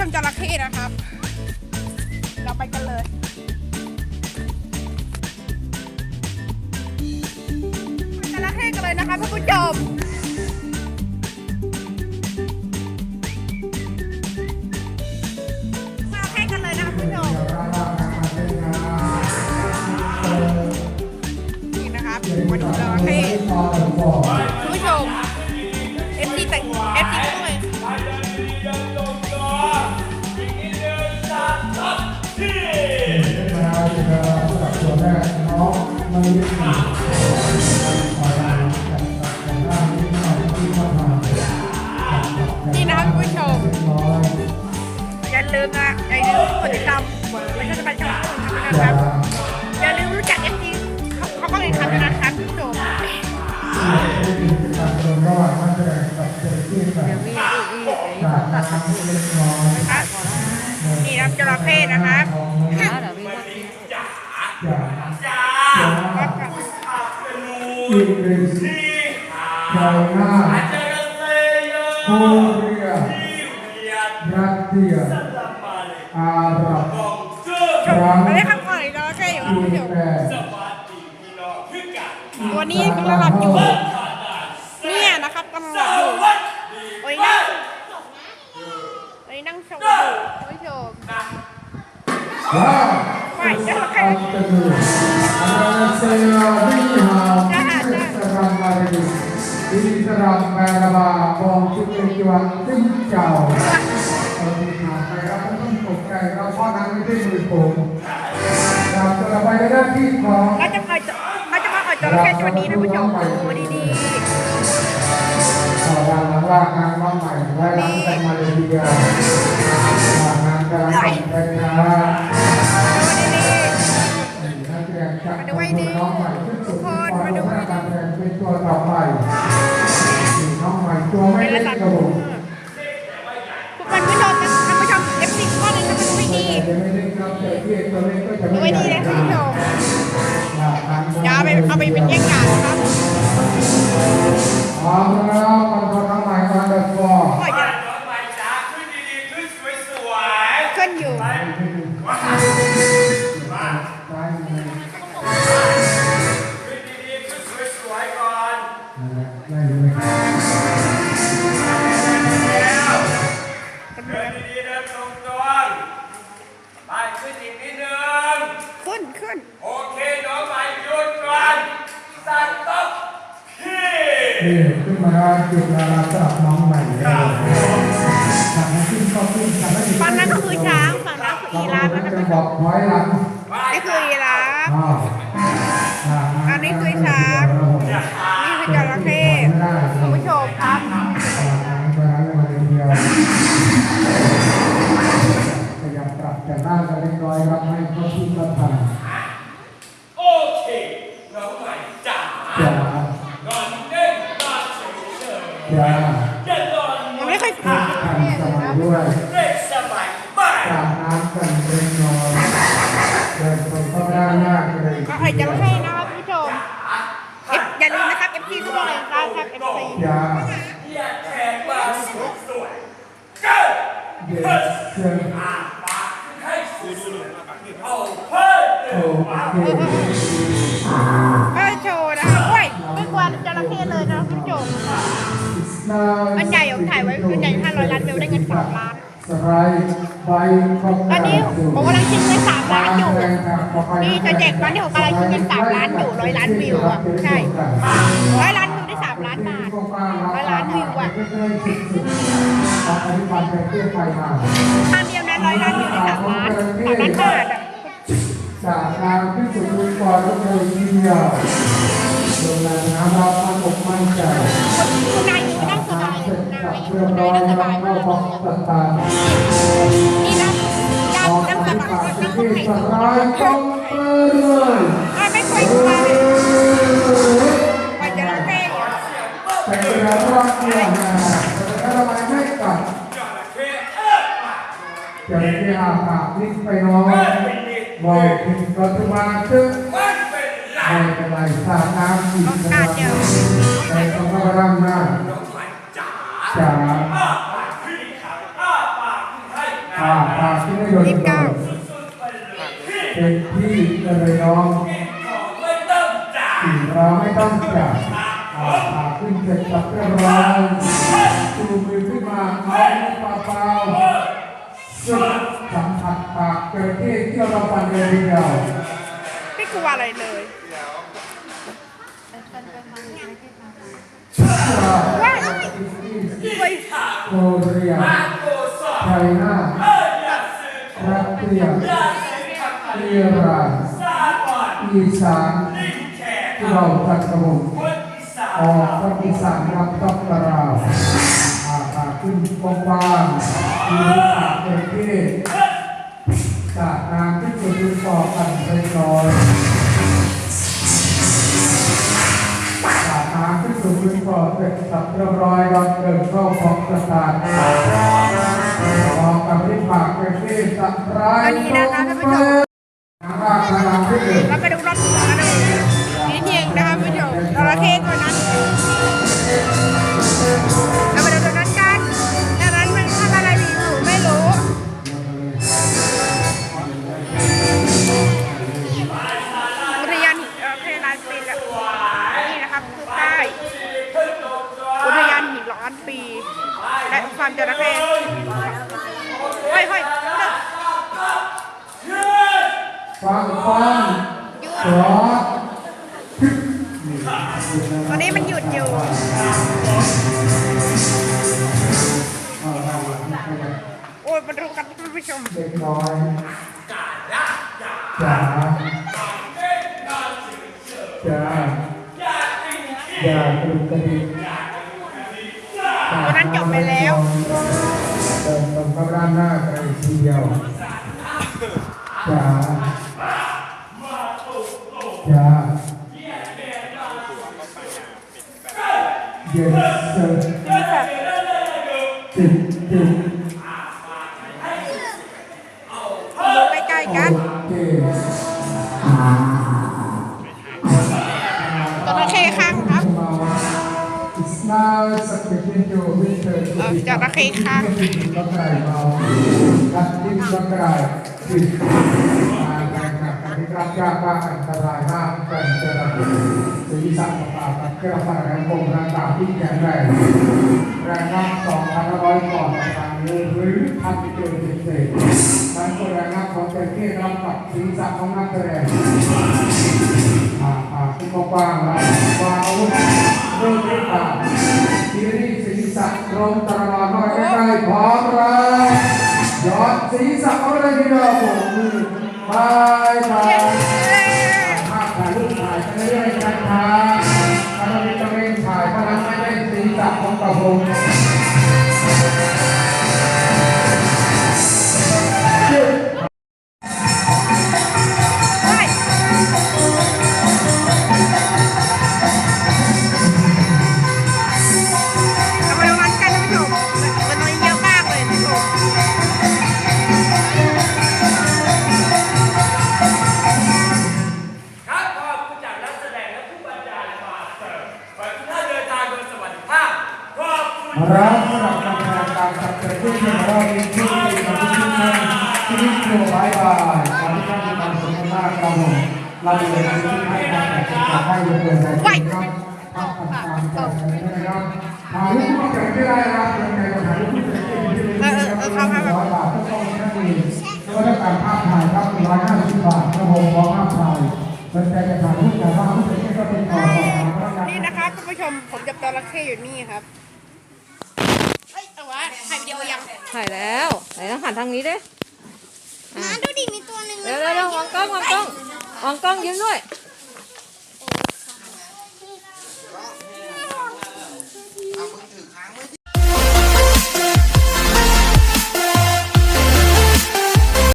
ชมจระเข้นะครับ เราไปกันเลยจระเข้กันเลยนะคะท่านผู้ชมจระเข้กันเลยนะคะผู้ชมนี่นะครับมาดูจระเข้ผู้ชม นี่นะครับคุณผู้ชมอย่าลืมนะอย่าลืมกดติดตามไม่ใช่จะไปช่องอื่นนะครับอย่าลืมรู้จักเอฟซีเขาเขาก็เลยทำนะครับคุณผู้ชมนะครับนี่นะครับจระเข้นะครับ อินเดียไชน่าโคเรียรัสเซียอาหรับชมเราได้ข้างก่อนอีกจระเข้อยู่นะอิคุณนผู้ชมแลนด์ตัวนี้กำลังหลับอยู่เนี่ยนะครับกำลังหลับอยู่โอ้ยนั่งโอ้ยนั่งชมอยู่คุณผู้ชมว้าวไม่จระเข้อันตนูอาร วันติ้งเจ้าเราดีมาไปเราต้องตกใจเราเพราะนั้นไม่ใช่มือผมเราจะไปในหน้าที่ของเราจะปล่อยเราจะมาปล่อยจระเข้ตัวนี้นะคุณผู้ชมดูดีต่อวันหลังว่างานว่าใหม่ไว้หลังกันมาเลยทีเดียวงานกำลังเป็นนะๆดูดีนักแสดงจากตัวน้องใหม่ที่สุดที่ความรู้การแสดงเป็นตัวต่อไปน้องใหม่ตัวๆไม่เป็นเล็ละกสันกระโดด รงๆไปขึ้นอีกนิดนึงขึ้นขึ้น โอเคน้องใหม่หยุดก่อนสั่นต๊อกพี่ นี่ขึ้นมาจุดนาราสำหรับน้องใหม่เลย ฝั่งนั้นก็คือช้างฝั่งนั้นคืออีรานนะท่านจะผู้ชบอกมถอยหลังนี่คืออีราฟอ้าวอันนี้คือช้างนี่คือจระเข้คุณผู้ชมครับพยายามปรับแต่หน้ากันเล็กน้อยครับให้เขาที่มาทานโอเคน้องใหม่จ๋าจ้านอนเล่นนอนเฉยจ้าๆอย่านอนมันไม่ค่อยฝึกทำสมัย ด้วยเล่นสบายมากอาบน้ำกันเล็กน้อยเดินไปเข้าด้านหน้าเลยก็ไอ้จระเข้นะครับคุณผู้ชมเอฟอย่าลืมนะครับ FC ทุกคนเลยนะครับ FC จ้าอย่าแขกมาสวยๆเกิดเย็นเชิญให้สวยๆเอาเพิ่มเติโอ้ม มันใหญ่ผมถ่ายไว้มันใหญ่500ล้านวิวได้เงิน3ล้านตอนนี้ผมกำลังชิงเงิน3ล้านอยู่นี่จะแจกตอนนี้ผมกำลังชิงเงิน3ล้านอยู่ร้อยล้านวิวอะใช่ร้อยล้านวิวได้3ล้านบาทร้อยล้านวิวอะอธิบายไปเพื่อไปมาทางเดียวนะร้อยล้านวิวได้3ล้าน3ล้านบาทอะจากการที่สุดมีกว่าทุกคนทีเดียวโรงแรมน้ำรับมันอกมั่นใจ เรียบร้นาอยนั่งสแล้วบายก็มากพอเลยตัดตานี่นะการออกนั่งไปสบายปากนั่งที่ตรงไหนสตรงไลนั้นด์ตรงเปิดเลยไม่ค่อยไปจระเข้อะแต่เวารอบเนี่ยแต่ทำไมไม่กลับจะเข้เอ๊ะจะได้หาปากนิดไปน้อยบอกถึงปัจจุบันซึ่งไรไม่เป็นไรสาดน้ำอีกนะครับในต้องพระรำหน้าน้องใหม่จ๋า จ๋าอ้าปากขึ้าปากที่ไม่โดนยี่สิบเก้าเป็นที่เลยน้องสี่เราไม่ต้องจับอ่าอ่าขึ้นเสร็จสับเรียบร้อยชูมือขึ้นมาเอาปล่าเปล่าสุดสัมผัสปากเกิดที่เที่ยวเราฟันเลยทีเดียวไม่กลัวอะไรเลยว้า ยเฮ้ยโคเรียไชน่ารัสเซียอิหร่านอีสานเราทัดกระมุนออกพระอีสานรับตับกระราวอาตาขึ้นกว้างๆมีปาเป็นที่สาดน้ำที่สุดต่อกันไปลอย เสร็จสับเรียบร้อยเราเดินเข้าของประสาทออกกับที่ปากเป็นที่สับร้ายอันนี้นะคะท่านผู้ชมน้ำราดน้ำที่หนึ่งเราไปดูรถกันดูนี่เองนะคะผู้ชมจระเข้ตัวนั้น ฟังฟังสอดตอนนี้มันหยุดอยู่โอ้ยมาดูกันท่านผู้ชมเด็กน้อยจ๋าจ๋าอย่าตื่นกระดิก จ๋าเย็นเสิร์ฟจิบจิบดูใกล้ๆกันโอเคจระเข้ข้างครับ It's now subjected to winter เออจระเข้ข้างก็ไก่เมาคัดดิ้นก็ไก่ปิดมางกอันนี้ รับยากมากอันตรายมากเป็นจะเข้ศีรษะเปล่ากับเครื่องประดับคงร่างกายที่แข็งแรงแรงมาก2,500ก่อนทางนี้หรือพันกิโลเมตรเศษมันก็แรงมากของจระเข้รับกับศีรษะของนักแสดงอ่าอ่าขึ้นกว้างแล้ววางอาวุธเริ่มที่ปากทีนี้ศีรษะตรงตลอดมาใกล้พร้อมแล้ว ยอดศีรษะเอาไปเลยทีเดียวโบกมือบายบายภาพถ่ายรูปถ่ายไปเรื่อยๆนะครับถ้าเรามีตะเวนถ่ายเพราะนั้นไม่ได้ศีรษะของกระผม นี่คือบายบายขอให้ท่านมีความสุขมากครับผมเราอยู่ในที่ให้การแต่งงานให้ยกเลิกได้ครับทักทามใจนะครับถ่ายรูปก็เกิดไม่ได้ครับเป็นไงก็ถ่ายรูปที่เป็นที่ที่เป็นร้อยบาทก็ต้องท่านเองแล้วก็การภาพถ่ายครับร้อยห้าสิบบาทครับผมพร้อมภาพถ่ายเป็นใจจะถ่ายรูปแต่ว่าผู้เป็นที่ก็เป็นต่อต่อมาแล้วกันนี่นะครับท่านผู้ชมผมจับจระเข้อยู่นี่ครับเฮ้ยเอาวะถ่ายวิดีโอยัง ถ่ายแล้วไหนต้องหันทางนี้ดิมาดูดิมีตัวหนึ่งเร็วเร็วเร็ววางกล้องวางกล้องวางกล้องยิ้มด้วยม